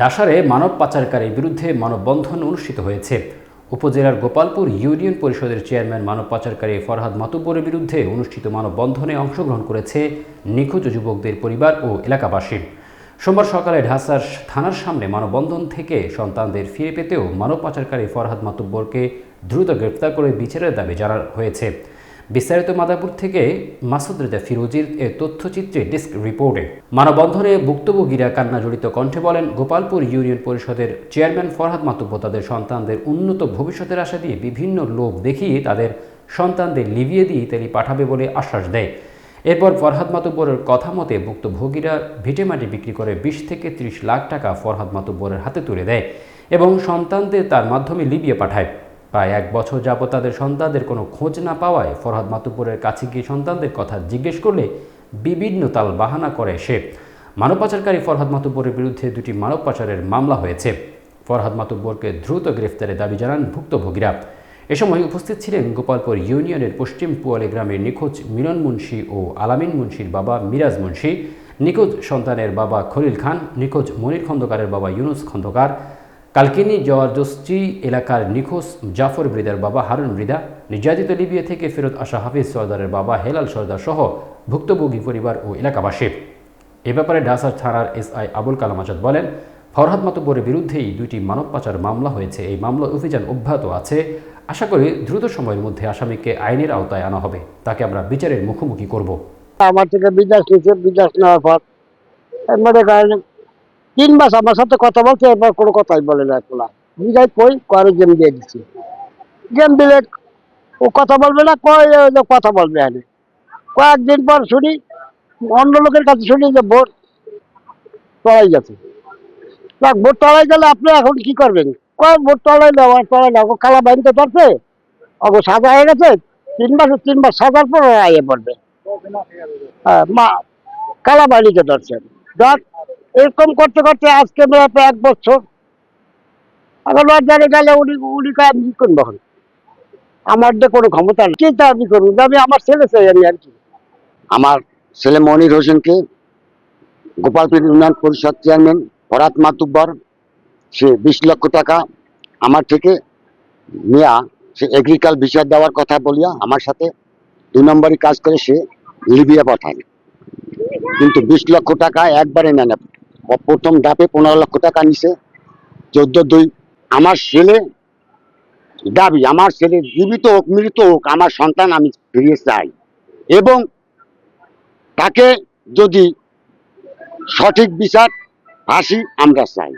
ডাসারে মানব পাচারকারীর বিরুদ্ধে মানববন্ধন অনুষ্ঠিত হয়েছে। উপজেলার গোপালপুর ইউনিয়ন পরিষদের চেয়ারম্যান মানব পাচারকারী ফরহাদ মাতুব্বরের বিরুদ্ধে অনুষ্ঠিত মানববন্ধনে অংশগ্রহণ করেছে নিখোঁজ যুবকদের পরিবার ও এলাকাবাসী। সোমবার সকালে ঢাসার থানার সামনে মানববন্ধন থেকে সন্তানদের ফিরে পেতেও মানব পাচারকারী ফরহাদ মাতুব্বরকে দ্রুত গ্রেপ্তার করে বিচারের দাবি জানানো হয়েছে। বিস্তারিত মাদাপুর থেকে মাসুদ রেজা ফিরোজির এ তথ্যচিত্রে ডেস্ক রিপোর্টে। মানববন্ধনে ভুক্তভোগীরা কান্না জড়িত কণ্ঠে বলেন, গোপালপুর ইউনিয়ন পরিষদের চেয়ারম্যান ফরহাদ মাতুব্য তাদের সন্তানদের উন্নত ভবিষ্যতের আশা দিয়ে বিভিন্ন লোভ দেখিয়ে তাদের সন্তানদের লিভিয়ে দিয়ে ইতালি পাঠাবে বলে আশ্বাস দেয়। এরপর ফরহাদ মাতুব্বরের কথা মতে ভুক্তভোগীরা ভিটেমাটি বিক্রি করে বিশ থেকে ত্রিশ লাখ টাকা ফরহাদ মাতুব্বরের হাতে তুলে দেয় এবং সন্তানদের তার মাধ্যমে লিবিয়ে পাঠায়। প্রায় এক বছর যাবত তাদের সন্তানদের কোনো খোঁজ না পাওয়ায় ফরহাদ মাতুব্বরের কাছে গিয়ে সন্তানদের কথা জিজ্ঞেস করলে বিভিন্ন তাল বাহানা করে সে। মানব পাচারকারী ফরহাদ মাতুব্বরের বিরুদ্ধে দুটি মানব পাচারের মামলা হয়েছে। ফরহাদ মাতুব্বরকে দ্রুত গ্রেফতারের দাবি জানান ভুক্তভোগীরা। এ সময় উপস্থিত ছিলেন গোপালপুর ইউনিয়নের পশ্চিম পুয়ালি গ্রামের নিখোঁজ মিলন মুন্সি ও আলামিন মুন্সির বাবা মিরাজ মুন্সি, নিখোঁজ সন্তানের বাবা খলিল খান, নিখোঁজ মনির খন্দকারের বাবা ইউনুস খন্দকার কালকিনি জওয়ারদস্তি এলাকার নিখোঁজ জাফর মৃদার বাবা হারুন মৃদা নির্যাতিত লিবিয়া থেকে ফেরত আসা হাফিজ সর্দারের বাবা হেলাল সর্দার সহ ভুক্তভোগী পরিবার ও এলাকাবাসী। এ ব্যাপারে ঢাসার থানার এসআই আবুল কালাম আজাদ বলেন, ফরহাদ মাতব্বরের বিরুদ্ধেই দুইটি মানব পাচার মামলা হয়েছে। এই মামলা অভিযান অব্যাহত আছে। আশা করি দ্রুত সময়ের মধ্যে আসামিকে আইনের আওতায় আনা হবে। তাকে আমরা বিচারের মুখোমুখি করব। আমার থেকে বিদেশ নিয়েছে, বিদেশ নেওয়ার পর। তিন মাস আমার সাথে কথা বলছে এরপর কোনো কথাই বলে না আর। বিদায় কই করে গেম দিয়ে দিচ্ছি গেম দিলে ও কথা বলবে না কই ওই যে কথা বলবে আগে কয়েকদিন পর শুনি অন্য লোকের কাছে শুনি যে ভোট টলাই গেছে। ভোট টলাই গেলে আপনি এখন কি করবেন? কয় ভোট টলাই নেওয়া টলাই না কালা বাইনতে পারছে ওকে সাজা হয়ে গেছে তিন মাস তিন মাস সাজার পর আইয়ে পড়বে। হ্যাঁ, মা কালাবাড়িকে ধরছেন যাক এরকম করতে করতে আজকে প্রায় এক বছর। এখন বাজারে গেলে উনি উনি আমি কি করব এখন? আমার যে কোনো ক্ষমতা নেই। কি তা আমি করব? আমি আমার ছেলে চাই আমি আর কি। আমার ছেলে মনির হোসেনকে গোপালপুর ইউনিয়ন পরিষদ চেয়ারম্যান ফরাত মাতুব্বর, সে বিশ লক্ষ টাকা আমার থেকে নিয়া, সে এগ্রিকাল বিষয় দেওয়ার কথা বলিয়া আমার সাথে দুই নম্বরই কাজ করে সে লিবিয়া পাঠায়। কিন্তু বিশ লক্ষ টাকা একবারে নেয় না। প- প্রথম ধাপে পনেরো লক্ষ টাকা নিছে। চোদ্দ দুই, আমার ছেলে দাবি, আমার ছেলে জীবিত হোক, মৃত হোক, আমার সন্তান আমি ফিরিয়ে চাই। এবং তাকে যদি সঠিক বিচার, ফাঁসি আমরা চাই।